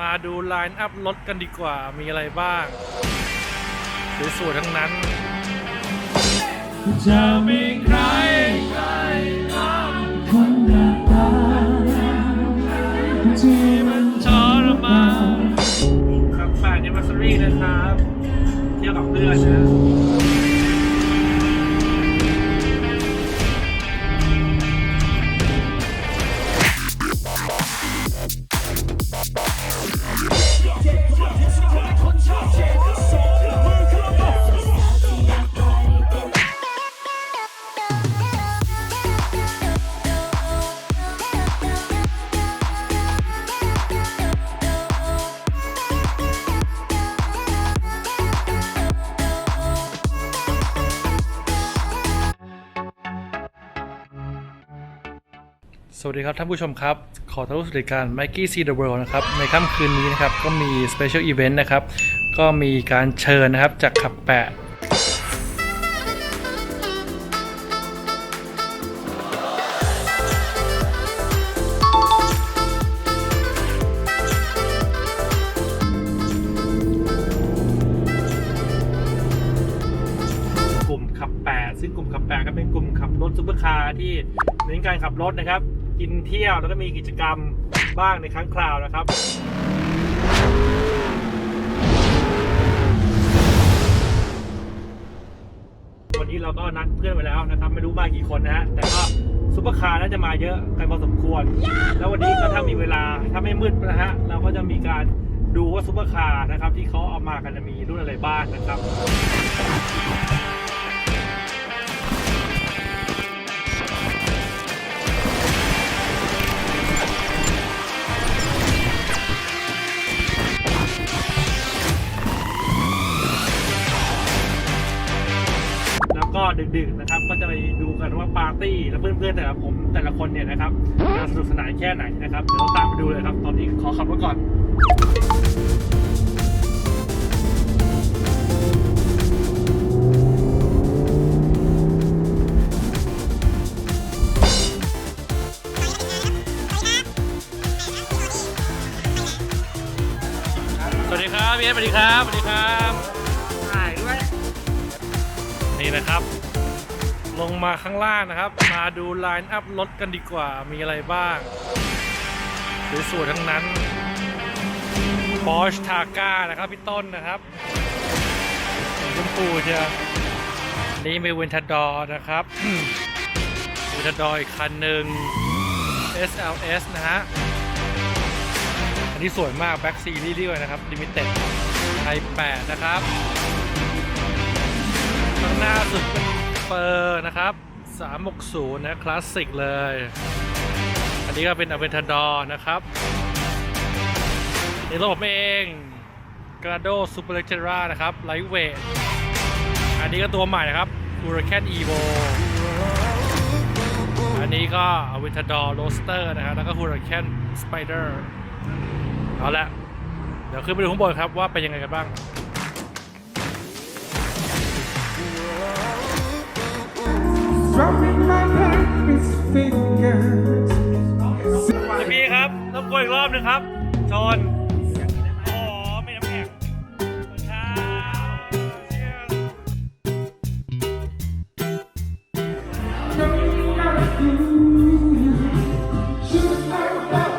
มาดูไลน์อัพรถกันดีกว่ามีอะไรบ้าง สวยๆทั้งนั้น จะมีใครใครคนหน้าตาที่มันทรมานครับแปดนิวัสรีนะครับ เที่ยวกับเพื่อนนะ วัสดีครับท่านผู้ชมครับ ขอต้อนรับสู่รายการ Mikey See the World นะครับ ในค่ำคืนนี้นะครับ ก็มี Special Event นะครับ ก็มีการเชิญนะครับจากขับแปะ กลุ่มขับ8ซึ่งกลุ่มขับ8ก็เป็นกลุ่มขับรถซุปเปอร์คาร์ที่เน้นการขับรถนะครับ กินเที่ยวแล้วก็มีกิจกรรมบ้างในครั้งคราวนะครับวันนี้เราก็นัดเพื่อนไปแล้วนะครับ ไม่รู้มากี่คนนะฮะแต่ก็ซุปเปอร์คาร์น่าจะมาเยอะกันพอสมควร แล้ววันนี้ก็ถ้ามีเวลาถ้าไม่มืดนะฮะเราก็จะมีการดูว่าซุปเปอร์คาร์นะครับที่เขาเอามากันจะมีรุ่นอะไรบ้างนะครับ ดึกๆนะครับ ก็จะไปดูกันว่าปาร์ตี้และเพื่อนๆแต่ละผมแต่ละคนเนี่ยนะครับจะสนุกสนานแค่ไหนนะครับ เดี๋ยวเราตามไปดูเลยครับ ตอนนี้ขอขับรถก่อนสวัสดีครับพี่เอสสวัสดีครับ สวัสดีครับ ถ่ายด้วย นี่นะครับ ลงมาข้างล่างนะครับ มาดูไลน์อัพรถกันดีกว่ามีอะไรบ้างสวยๆทั้งนั้น Porsche Targa นะครับพี่ต้นนะครับสีชมพูเชียนี่เป็นเวนทดอร์นะครับเวนทดอร์อีกคันหนึ่ง SLS นะฮะ อันนี้สวยมากแบ็กซีรีส์ด้วยนะครับลิมิเต็ดไทย8นะครับ ข้างหน้าสุดเป็ เปอร์นะครับ 360 นะ คลาสสิกเลย อันนี้ก็เป็นอเวนทาดอร์นะครับนี่รถผมเอง g r a d o Super l e g e r a นะครับไลท์เวทอันนี้ก็ตัวใหม่นะครับ Huracan Evo อันนี้ก็ Aventador Roadster นะครับแล้วก็ Huracan Spider เอาละเดี๋ยวขึ้นไปดูข้างบนครับว่าเป็นยังไงกันบ้าง Dropping my baby's fingers พี่ครับรบกวนอีกรอบหนึงครับชนโอ้โหไม่น้ำแข็งครับ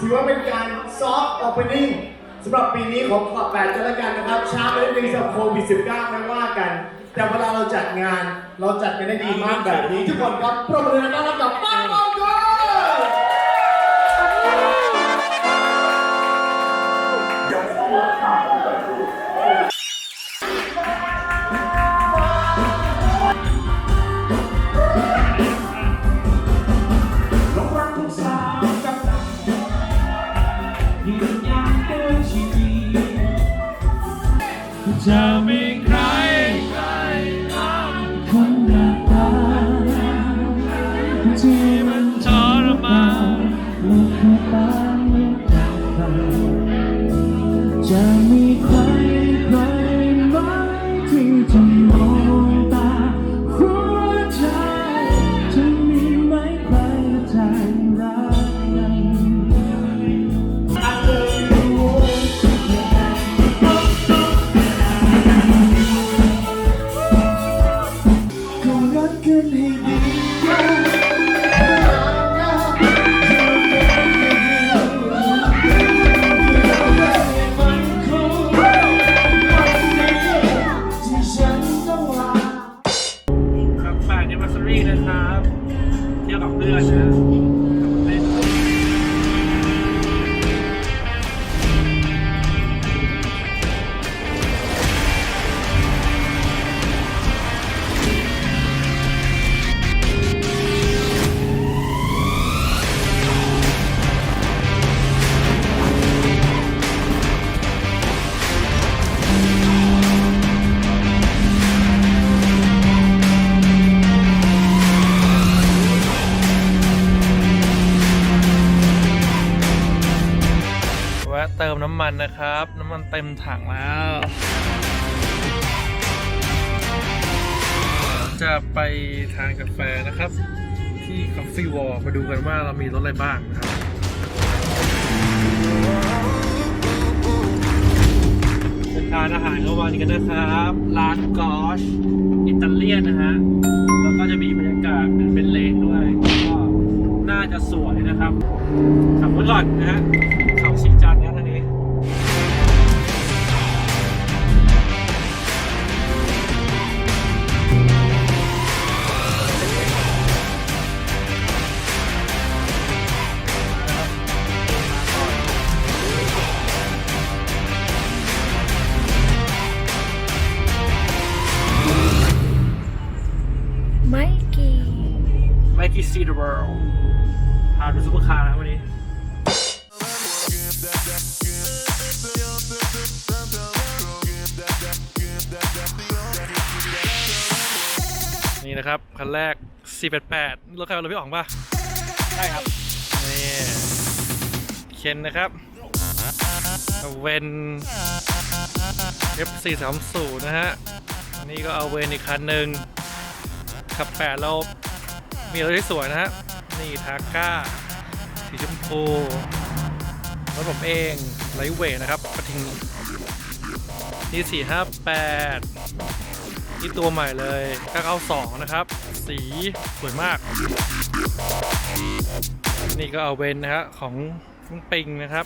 ถือว่าเป็นการซอฟต์โอเพนนิ่งสำหรับปีนี้ของขอบแปดกันแล้วกันนะครับช้าไปนิดนึงสำหรับโควิด -19 ไม่ว่ากัน แต่เวลาเราจัดงานเราจัดกันได้ดีมากแบบนี้ทุกคนครับปรบมือต้อนรับกับป้าบองโกใจ ที่มันทรมาน น้ำมันนะครับ น้ำมันเต็มถังแล้ว จะไปทานกาแฟนะครับ ที่ Coffee w a l มาดูกันว่าเรามีรสอะไรบ้างนะครับเป็นทานอาหารกลางวันกันนะครับ ร้านกอชอิตาเลียนนะฮะ แล้วก็จะมีบรรยากาศเป็นเลนด้วยก็น่าจะสวยนะครับขับรถก่อนนะฮะเขาชีจัน ไมกี้ซีเดอร์เวิลด์พาดูซุปเปอร์คาร์นะครับวันนี้นี่นะครับ คันแรก 488 รถใครรถพี่อ๋องป่ะ ใช่ครับ นี่เคนนะครับเวน F430 นะฮะ อันนี้ก็เอาเวนอีกคันหนึ่งขับแปดเรา มีอะไรที่สวยนะฮะ นี่ทาก้า สีชมพูรถผมเองไลท์เวทนะครับกระทิงนี่สี่ห้าแปดนี่ตัวใหม่เลย992นะครับ สีสวยมาก นี่ก็เอาเวนนะฮะของฟุงปิงนะครับ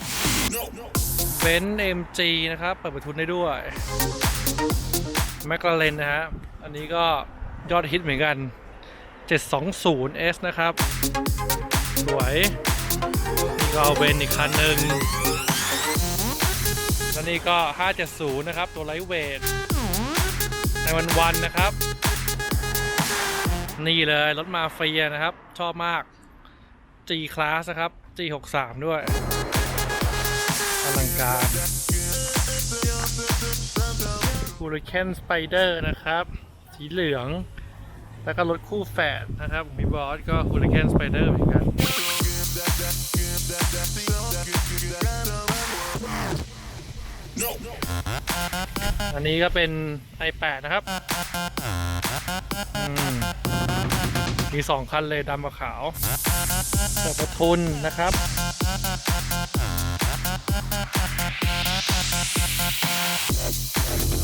เวน MG นะครับ เปิดประทุนได้ด้วยแมคลาเรนนะฮะ อันนี้ก็ยอดฮิตเหมือนกัน 720S นะครับ สวยนี่ก็เอาเวนอีกคันหนึ่งแล้วนี่ก็ 570 นะครับ ตัวไลท์เวทในวันวันนะครับ นี่เลยรถมาเฟียนะครับ ชอบมาก G Class นะครับ G63 ด้วยอลังการ Hurricane Spider นะครับ สีเหลือง แล้วก็รถคู่แฝดนะครับของพี่บอสก็ Hurricane Spider เหมือนกันอันนี้ก็เป็น i8 นะครับ มีสองคันเลยดำกับขาวเปิดประทุนนะครับ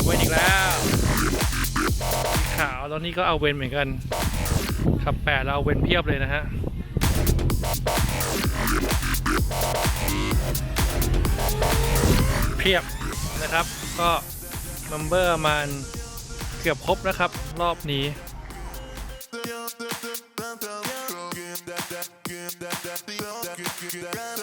เวนอีกแล้วาวแล้วนี่ก็เอาเวนเหมือนกัน ขับแปดเราเอาเวนเพียบเลยนะฮะเพียบนะครับก็นัมเบอร์มาณเกือบครบนะครับ รอบนี้เอา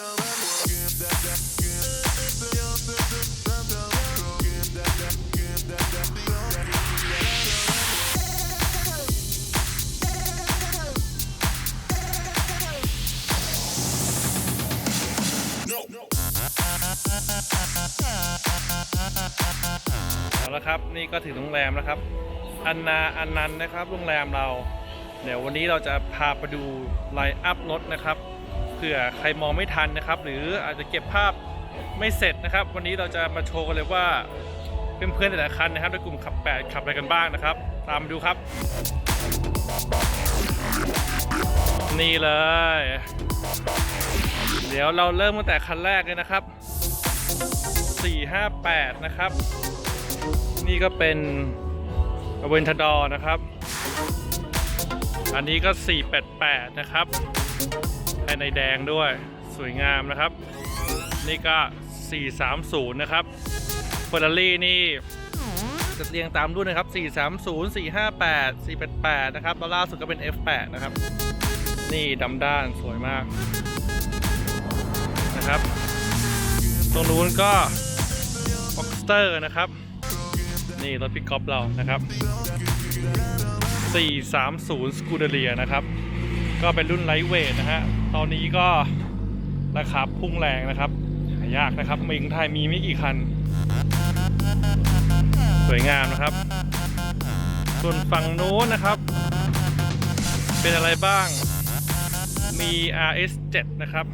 ละครับ นี่ก็ถึงโรงแรมแล้วครับ อันนาอันนันนะครับ โรงแรมเรา เดี๋ยววันนี้เราจะพาไปดูไลน์อัพรถนะครับ เผื่อใครมองไม่ทันนะครับ หรืออาจจะเก็บภาพไม่เสร็จนะครับ วันนี้เราจะมาโชว์กันเลยว่าเพื่อนๆแต่ละคันนะครับในกลุ่มขับ8ขับอะไรกันบ้างนะครับ ตามมาดูครับ นี่เลย เดี๋ยวเราเริ่มตั้งแต่คันแรกเลยนะครับ 458 นะครับ นี่ก็เป็นเวนทดอร์นะครับ อันนี้ก็ 488 นะครับภายในแดงด้วยสวยงามนะครับ นี่ก็ 430 นะครับเฟอร์รารี่นี่จะเรียงตามรุ่นนะครับ 430 458 488 นะครับแล้วล่าสุดก็เป็น F8 นะครับ นี่ดำด้านสวยมากนะครับ ตรงนู้นก็ฟ็อกสเตอร์นะครับ นี่รถปิกอปเรานะครับ 430สกูเดเรียนะครับ ก็เป็นรุ่นไลท์เวทนะฮะ ตอนนี้ก็ราคาพุ่งแรงนะครับ หายากนะครับเมืองไทยมีไม่กี่คัน สวยงามนะครับ ส่วนฝั่งโน้นนะครับ เป็นอะไรบ้าง มี RS7 นะครับ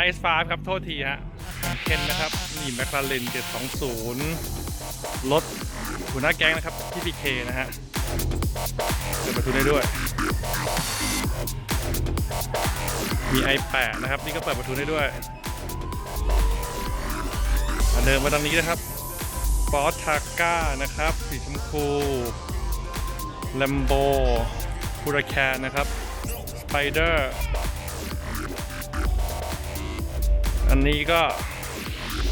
RS5 ครับ โทษทีฮะเคนนะครับ นี่แมคลาเรน720 รถหัวหน้าแก๊งนะครับที่พีเคนะฮะเปิดประตูได้ด้วย มี i8 นะครับ นี่ก็เปิดประตูได้ด้วยอะเดินมาตรงนี้นะครับบอสทาก้านะครับ สีชมพูแลมโบคูราแคนนะครับสไปเดอร์อันนี้ก็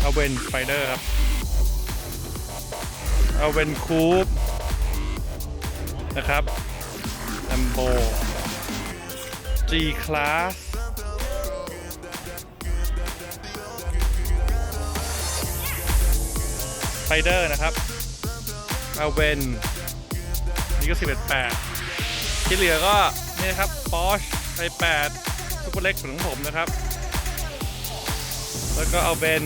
เอาเวนสไปเดอร์ครับ เอาเวนคูปนะครับแลมโบ G Class สไปเดอร์นะครับเอาเวนนี่ก็ 11.8 ที่เหลือก็นี่นะครับ Porsche i8 ซุปเปอร์เล็กของผมนะครับ แล้วก็เอาเป็น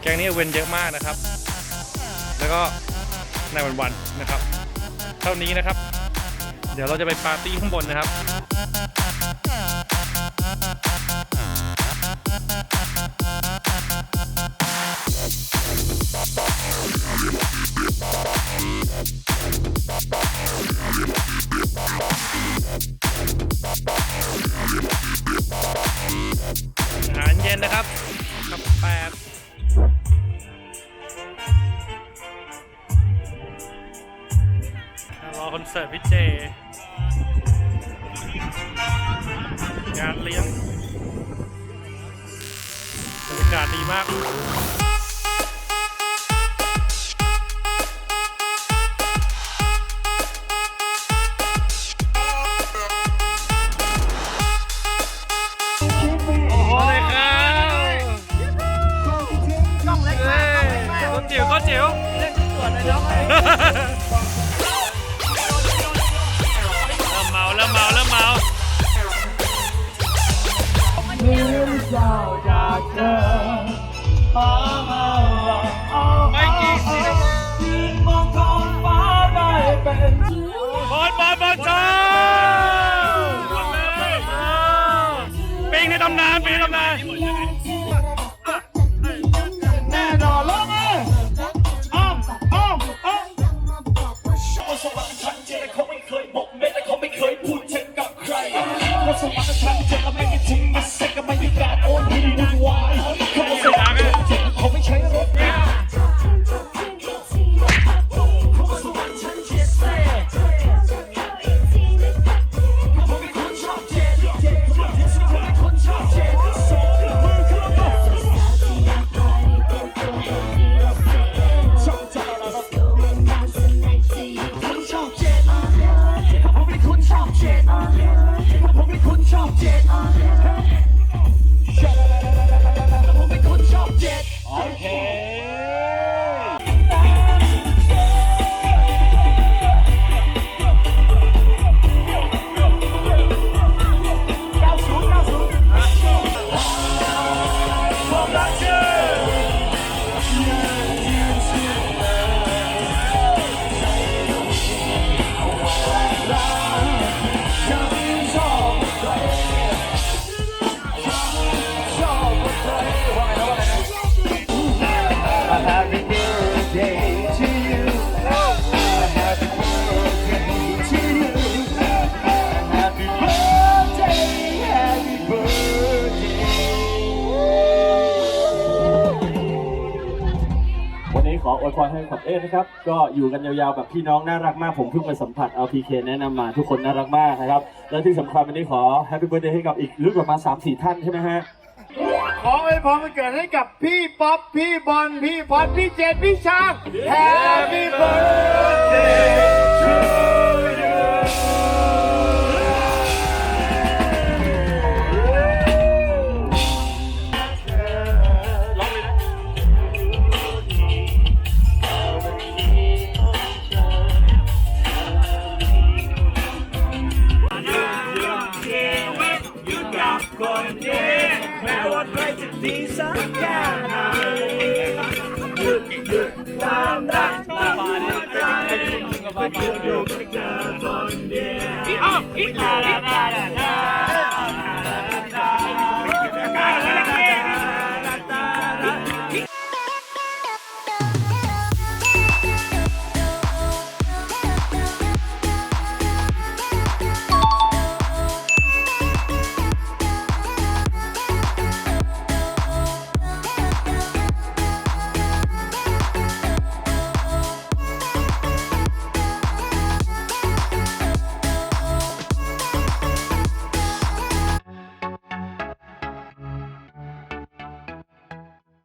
แกงนี้เอาเวนเยอะมากนะครับ แล้วก็ในวันๆนะครับ เท่านี้นะครับ เดี๋ยวเราจะไปปาร์ตี้ข้างบนนะครับำนานปีตำนาน ออวยพรให้ขับเอ้นะครับ ก็อยู่กันยาวๆแบบพี่น้องน่ารักมาก ผมเพิ่งไปสัมผัส LPK แนะนำมาทุกคนน่ารักมากนะครับ และที่สำคัญวันนี้ขอแฮปปี้เบิร์ดเดย์ให้กับอีกรุ่นประมาณ3-4 ท่านใช่ไหมฮะ ขออวยพรวันเกิดให้กับพี่ป๊อป พี่บอล พี่พอดพี่เจดพี่ช้าง Happy birthday